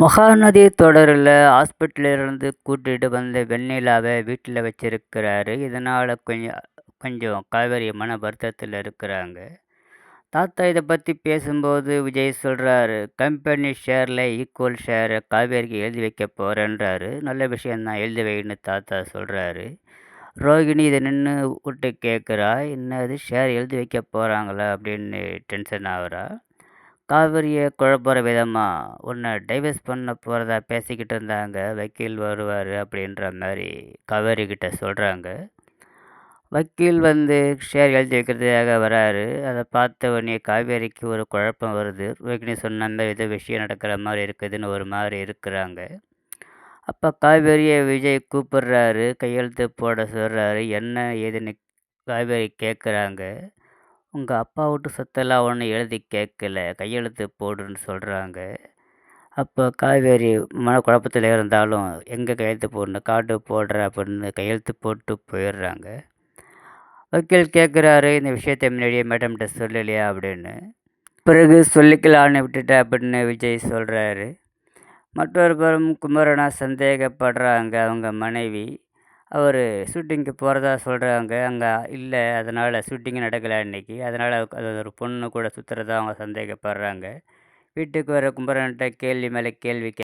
மகாநதி தொடரில் ஹாஸ்பிட்டலிருந்து கூட்டிகிட்டு வந்த வெண்ணிலாவை வீட்டில் வச்சுருக்கிறாரு. இதனால் கொஞ்சம் கொஞ்சம் காவேரி மன வருத்தத்தில் இருக்கிறாங்க. தாத்தா இதை பற்றி பேசும்போது விஜய் சொல்கிறாரு கம்பெனி ஷேரில் ஈக்குவல் ஷேரை காவேரிக்கு எழுதி வைக்க போகிறேன்றாரு நல்ல விஷயந்தான் எழுதி வைன்னு தாத்தா சொல்கிறாரு ரோகிணி இதை நின்று விட்டு கேட்குறா என்னது ஷேர் எழுதி வைக்க போகிறாங்களா அப்படின்னு டென்ஷன் ஆகுறா. காவிரியை குழப்புற விதமாக உன்னை டைவர்ஸ் பண்ண போகிறதா பேசிக்கிட்டு இருந்தாங்க. வக்கீல் வருவார் அப்படின்ற மாதிரி காவேரி கிட்ட சொல்கிறாங்க வக்கீல் வந்து ஷேர் எழுதி வைக்கிறதுக்காக வராரு. அதை பார்த்த உடனே காவேரிக்கு ஒரு குழப்பம் வருது. ரோகிணி சொன்ன மாதிரி ஏதோ விஷயம் நடக்கிற மாதிரி இருக்குதுன்னு ஒரு மாதிரி இருக்கிறாங்க. அப்போ காவேரியை விஜய் கூப்பிடுறாரு. கையெழுத்து போட சொல்கிறாரு என்ன ஏதுன்னு காவேரி கேட்குறாங்க உங்கள் அப்பா வீட்டு சொத்தெல்லாம் ஒன்றும் எழுதி கேட்கல கையெழுத்து போடுன்னு சொல்கிறாங்க அப்போ காவேரி மன குழப்பத்தில் இருந்தாலும் எங்கே கையெழுத்து போடணும்? காட்டு போடுற அப்படின்னு கையெழுத்து போட்டு போயிடுறாங்க. வக்கீல் கேட்குறாரு இந்த விஷயத்தை முன்னாடியே மேடம்கிட்ட சொல்லலையா? அப்படின்னு. பிறகு சொல்லிக்கலான்னு விட்டுட்டேன் அப்படின்னு விஜய் சொல்கிறாரு மற்றொரு புறம் குமரனா சந்தேகப்படுறாங்க அவங்க மனைவி. அவர் ஷூட்டிங்க்கு போகிறதா சொல்கிறாங்க அங்கே இல்லை அதனால் ஷூட்டிங்கும் நடக்கலை அன்றைக்கி அதனால் அது ஒரு பொண்ணு கூட சுற்றுறதா அவங்க சந்தேகப்படுறாங்க. வீட்டுக்கு வர குமரன்கிட்ட கேள்வி மேலே கேள்வி கே